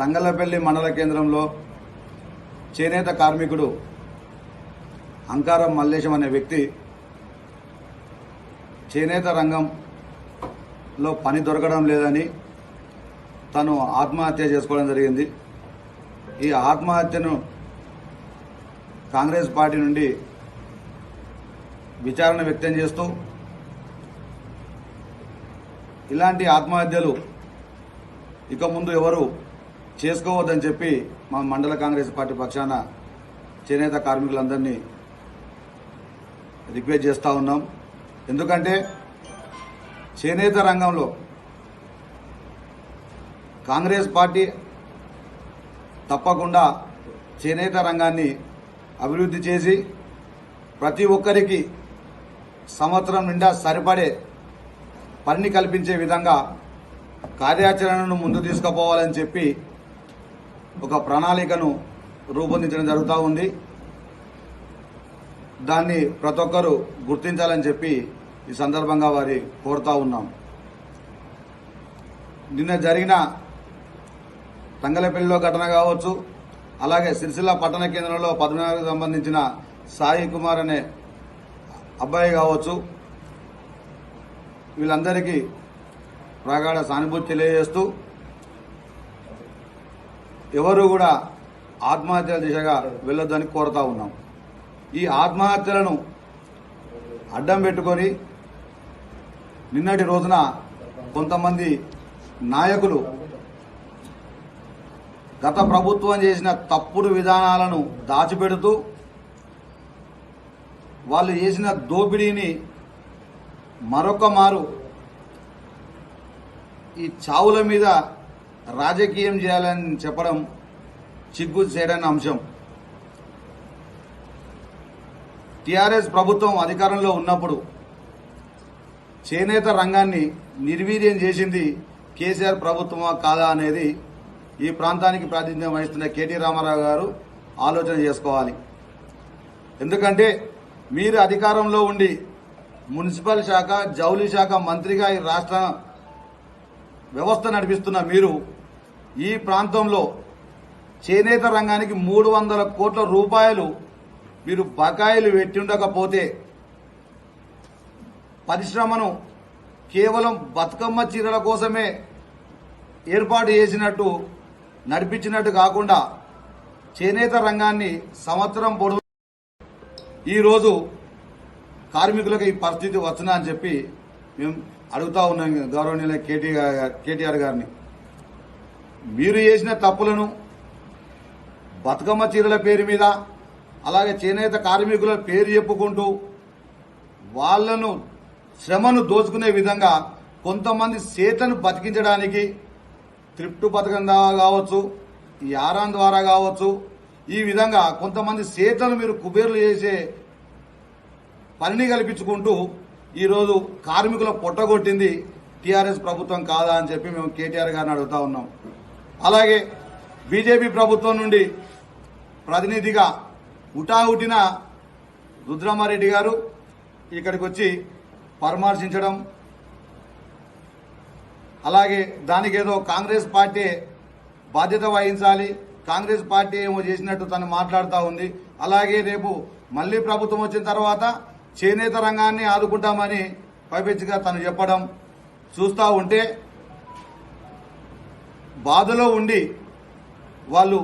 తంగలపల్లి మండల కేంద్రంలో చేనేత కార్మికుడు అంకారం మల్లేశం అనే వ్యక్తి చేనేత రంగంలో పని దొరకడం లేదని తను ఆత్మహత్య చేసుకోవడం జరిగింది. ఈ ఆత్మహత్యను కాంగ్రెస్ పార్టీ నుండి విచారణ వ్యక్తం చేస్తూ ఇలాంటి ఆత్మహత్యలు ఇక ముందు ఎవరు చేసుకోవద్దని చెప్పి మా మండల కాంగ్రెస్ పార్టీ పక్షాన చేనేత కార్మికులందరినీ రిక్వెస్ట్ చేస్తూ ఉన్నాం. ఎందుకంటే చేనేత రంగంలో కాంగ్రెస్ పార్టీ తప్పకుండా చేనేత రంగాన్ని అభివృద్ధి చేసి ప్రతి ఒక్కరికి సంవత్సరం నిండా సరిపడే పని కల్పించే విధంగా కార్యాచరణను ముందు తీసుకుపోవాలని చెప్పి ఒక ప్రణాళికను రూపొందించడం జరుగుతూ ఉంది. దాన్ని ప్రతి ఒక్కరూ గుర్తించాలని చెప్పి ఈ సందర్భంగా వారి కోరుతా ఉన్నాం. నిన్న జరిగిన తంగలపల్లిలో ఘటన కావచ్చు అలాగే సిరిసిల్ల పట్టణ కేంద్రంలో పద్మనాభకు సంబంధించిన సాయి కుమార్ అనే అబ్బాయి కావచ్చు. వీళ్ళందరికీ ప్రగాఢ సానుభూతి తెలియజేస్తూ ఎవరు కూడా ఆత్మహత్యల దిశగా వెళ్ళొద్దని కోరుతా ఉన్నాం. ఈ ఆత్మహత్యలను అడ్డం పెట్టుకొని నిన్నటి రోజున కొంతమంది నాయకులు గత ప్రభుత్వం చేసిన తప్పుడు విధానాలను దాచిపెడుతూ వాళ్ళు చేసిన దోపిడీని మరొక మారు ఈ చావుల మీద రాజకీయం చేయాలని చెప్పడం చిగ్గు చేయడని అంశం. టీఆర్ఎస్ ప్రభుత్వం అధికారంలో ఉన్నప్పుడు చేనేత రంగాన్ని నిర్వీర్యం చేసింది కేసీఆర్ ప్రభుత్వమా కాదా అనేది ఈ ప్రాంతానికి ప్రాతినిధ్యం వహిస్తున్న కేటీ రామారావు గారు ఆలోచన చేసుకోవాలి. ఎందుకంటే మీరు అధికారంలో ఉండి మున్సిపల్ శాఖ జౌలి శాఖ మంత్రిగా ఈ రాష్ట్ర వ్యవస్థ నడిపిస్తున్న మీరు ఈ ప్రాంతంలో చేనేత రంగానికి మూడు వందల కోట్ల రూపాయలు మీరు బకాయిలు పెట్టి ఉండకపోతే పరిశ్రమను కేవలం బతుకమ్మ చీరల కోసమే ఏర్పాటు చేసినట్టు నడిపించినట్టు కాకుండా చేనేత రంగాన్ని సంవత్సరం పొడవు ఈరోజు కార్మికులకు ఈ పరిస్థితి వచ్చినా అని చెప్పి మేము అడుగుతా ఉన్నాం గౌరవనీయుల కేటీఆర్ కేటీఆర్ గారిని. మీరు చేసిన తప్పులను బతుకమ్మ చీరల పేరు మీద అలాగే చేనేత కార్మికుల పేరు చెప్పుకుంటూ వాళ్ళను శ్రమను దోచుకునే విధంగా కొంతమంది సేతను బతికించడానికి త్రిప్టు పథకం ద్వారా కావచ్చు ఈ ఆరాన్ ద్వారా కావచ్చు ఈ విధంగా కొంతమంది సేతను మీరు కుబేర్లు చేసే పనిని కల్పించుకుంటూ ఈరోజు కార్మికుల పొట్టగొట్టింది టీఆర్ఎస్ ప్రభుత్వం కాదా అని చెప్పి మేము కేటీఆర్ గారిని అడుగుతా ఉన్నాం. అలాగే బీజేపీ ప్రభుత్వం నుండి ప్రతినిధిగా ఉటాహుటిన రుద్రమారెడ్డి గారు ఇక్కడికి వచ్చి పరామర్శించడం అలాగే దానికి ఏదో కాంగ్రెస్ పార్టీ బాధ్యత వహించాలి కాంగ్రెస్ పార్టీ ఏమో చేసినట్టు తను మాట్లాడుతూ ఉంది. అలాగే రేపు మళ్ళీ ప్రభుత్వం వచ్చిన తర్వాత చేనేత రంగాన్ని ఆదుకుంటామని పైపెచ్చిగా తను చెప్పడం చూస్తూ ఉంటే బాధలో ఉండి వాళ్ళు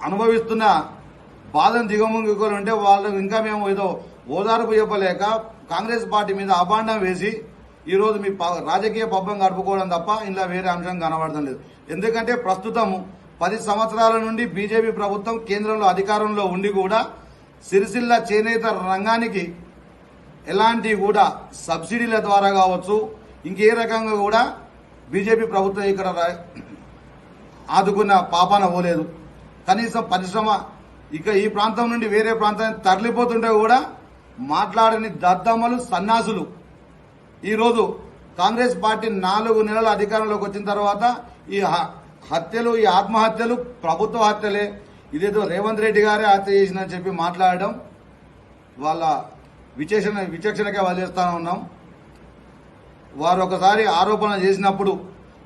అనుభవిస్తున్న బాధను దిగముంగుకొని ఉంటే వాళ్ళు ఇంకా మేము ఏదో ఓదార్పు చెప్పలేక కాంగ్రెస్ పార్టీ మీద అభాండం వేసి ఈరోజు మీ ప- రాజకీయ పబ్బం గడుపుకోవడం తప్ప ఇలా వేరే అంశం కనబడడం లేదు. ఎందుకంటే ప్రస్తుతం పది సంవత్సరాల నుండి బీజేపీ ప్రభుత్వం కేంద్రంలో అధికారంలో ఉండి కూడా సిరిసిల్ల చేనేత రంగానికి ఎలాంటి కూడా సబ్సిడీల ద్వారా కావచ్చు ఇంకే రకంగా కూడా బీజేపీ ప్రభుత్వం ఇక్కడ రా- ఆదుకున్న పాపాన పోలేదు. కనీసం పరిశ్రమ ఇక ఈ ప్రాంతం నుండి వేరే ప్రాంతానికి తరలిపోతుంటే కూడా మాట్లాడని దద్దమ్మలు సన్నాసులు. ఈరోజు కాంగ్రెస్ పార్టీ నాలుగు నెలల అధికారంలోకి వచ్చిన తర్వాత ఈ హత్యలు ఈ ఆత్మహత్యలు ప్రభుత్వ హత్యలే ఇదేదో రేవంత్ రెడ్డి గారే హత్య చేసిందని చెప్పి మాట్లాడడం వాళ్ళ విచక్షణ విచక్షణకే వదిలేస్తా ఉన్నాం. వారు ఒకసారి ఆరోపణ చేసినప్పుడు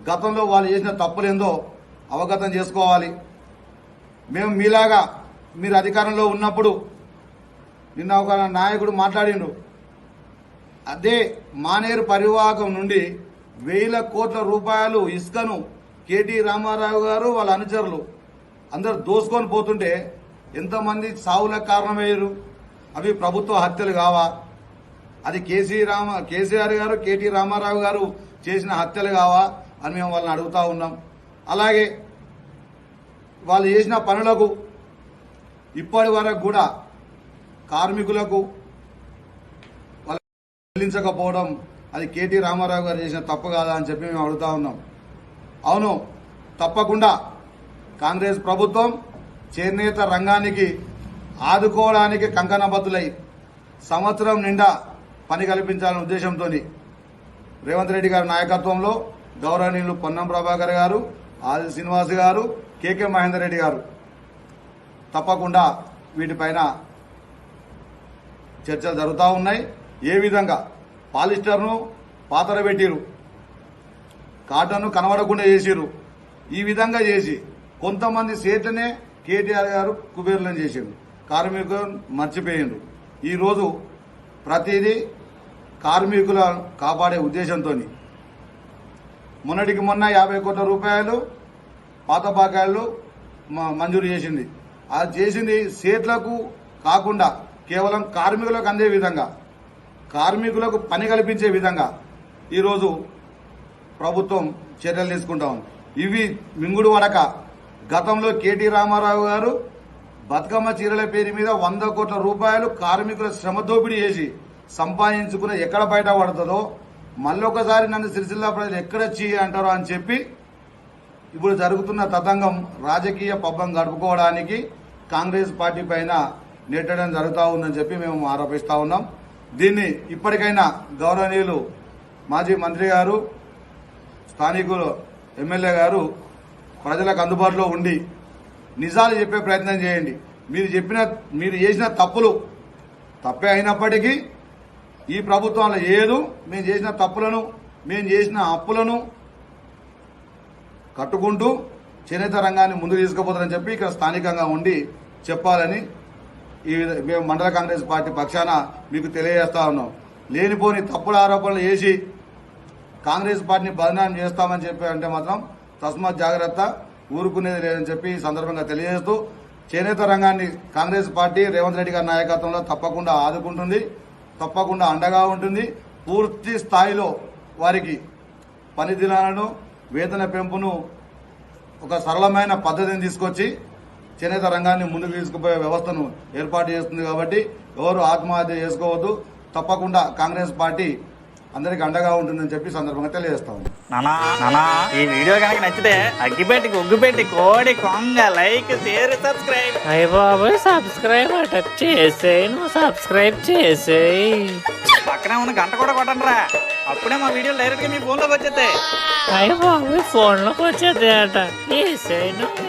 గతంలో వాళ్ళు చేసిన తప్పులేందో అవగతం చేసుకోవాలి. మేము మీలాగా మీరు అధికారంలో ఉన్నప్పుడు నిన్న ఒక నాయకుడు మాట్లాడిండు. అదే మానేరు పరివాహకం నుండి వేల కోట్ల రూపాయలు ఇసుకను కేటీ రామారావు గారు వాళ్ళ అనుచరులు అందరు దోసుకొని పోతుంటే ఎంతమంది సావులకు కారణమయ్యారు? అవి ప్రభుత్వ హత్యలు కావా? అది కేసీ రామ కేసీఆర్ గారు కేటీ రామారావు గారు చేసిన హత్యలు కావా అని మేము వాళ్ళని అడుగుతా ఉన్నాం. అలాగే వాళ్ళు చేసిన పనులకు ఇప్పటి వరకు కూడా కార్మికులకు వాళ్ళ చెల్లించకపోవడం అది కేటీ రామారావు గారు చేసిన తప్పు కాదా అని చెప్పి మేము అడుగుతా ఉన్నాం. అవును తప్పకుండా కాంగ్రెస్ ప్రభుత్వం చేనేత రంగానికి ఆదుకోవడానికి కంకణబద్దులై సంవత్సరం నిండా పని కల్పించాలనే ఉద్దేశంతో రేవంత్ రెడ్డి గారి నాయకత్వంలో గౌరవనీయులు పొన్నం ప్రభాకర్ గారు ఆది శ్రీనివాస్ గారు కేకే మహేందర్ రెడ్డి గారు. తప్పకుండా వీటిపైన చర్చలు జరుగుతూ ఉన్నాయి. ఏ విధంగా పాలిస్టర్ను పాతర పెట్టిరు కాటన్ను కనబడకుండా చేసిరు ఈ విధంగా చేసి కొంతమంది సేట్లనే కేటీఆర్ గారు కుబేర్లను చేసిండు కార్మికులు మర్చిపోయిండు ఈరోజు ప్రతిదీ కార్మికుల కాపాడే ఉద్దేశంతో మొన్నటికి మొన్న యాభై కోట్ల రూపాయలు పాత బకాయిలు మ- మంజూరు చేసింది. అది చేసింది సేట్లకు కాకుండా కేవలం కార్మికులకు అందే విధంగా కార్మికులకు పని కల్పించే విధంగా ఈరోజు ప్రభుత్వం చర్యలు తీసుకుంటా ఉంది. ఇవి మింగుడు వడక గతంలో కేటీ రామారావు గారు బతుకమ్మ చీరల పేరు మీద వంద కోట్ల రూపాయలు కార్మికుల శ్రమ దోపిడీ చేసి సంపాదించుకున్న ఎక్కడ బయట పడుతుందో మళ్ళొకసారి నన్ను సిరిసిల్ల ప్రజలు ఎక్కడ చీ అంటారో అని చెప్పి ఇప్పుడు జరుగుతున్న తతంగం రాజకీయ పబ్బం గడుపుకోవడానికి కాంగ్రెస్ పార్టీ పైన నెట్టడం జరుగుతూ ఉందని చెప్పి మేము ఆరోపిస్తా ఉన్నాం. దీన్ని ఇప్పటికైనా గౌరవనీయులు మాజీ మంత్రి గారు స్థానికులు ఎమ్మెల్యే గారు ప్రజలకు అందుబాటులో ఉండి నిజాలు చెప్పే ప్రయత్నం చేయండి. మీరు చెప్పిన మీరు చేసిన తప్పులు తప్పే అయినప్పటికీ ఈ ప్రభుత్వంలో ఏదు మేము చేసిన తప్పులను మేము చేసిన అప్పులను కట్టుకుంటూ చేనేత రంగాన్ని ముందుకు తీసుకుపోతారని చెప్పి ఇక్కడ స్థానికంగా ఉండి చెప్పాలని ఈ విధ- మేము మండల కాంగ్రెస్ పార్టీ పక్షాన మీకు తెలియజేస్తా ఉన్నాం. లేనిపోని తప్పుడు ఆరోపణలు చేసి కాంగ్రెస్ పార్టీని బదనాం చేస్తామని చెప్పి అంటే మాత్రం తస్మాత్ జాగ్రత్త ఊరుకునేది లేదని చెప్పి ఈ సందర్భంగా తెలియజేస్తూ చేనేత రంగాన్ని కాంగ్రెస్ పార్టీ రేవంత్ రెడ్డి గారి నాయకత్వంలో తప్పకుండా ఆదుకుంటుంది తప్పకుండా అండగా ఉంటుంది పూర్తి స్థాయిలో వారికి పని దినాలను వేతన పెంపును ఒక సరళమైన పద్ధతిని తీసుకొచ్చి చేనేత రంగాన్ని ముందుకు తీసుకుపోయే వ్యవస్థను ఏర్పాటు చేస్తుంది కాబట్టి ఎవరు ఆత్మహత్య చేసుకోవద్దు తప్పకుండా కాంగ్రెస్ పార్టీ అందరికి అండగా ఉంటుందని చెప్పి సందర్భంగా తెలియజేస్తాం నానా నానా ఈ వీడియో కనుక నచ్చితే అగ్గిపెట్టి ఒగ్గుపెట్టి కోడి కొంగ లైక్ షేర్ సబ్స్క్రైబ్. అయ్య బాబోయ్ సబ్స్క్రైబ్ అట చేసేయి నువ్వు సబ్స్క్రైబ్ చేసేయి. పక్కనే ఉన్న గంట కూడా కొట్టండి రా అప్పుడే మా వీడియోలు డైరెక్ట్గా మీ ఫోన్లోకి వచ్చేస్తాయి. అయ్య బాబోయ్ ఫోన్లోకి వచ్చేది అట చేసేయి నువ్వు.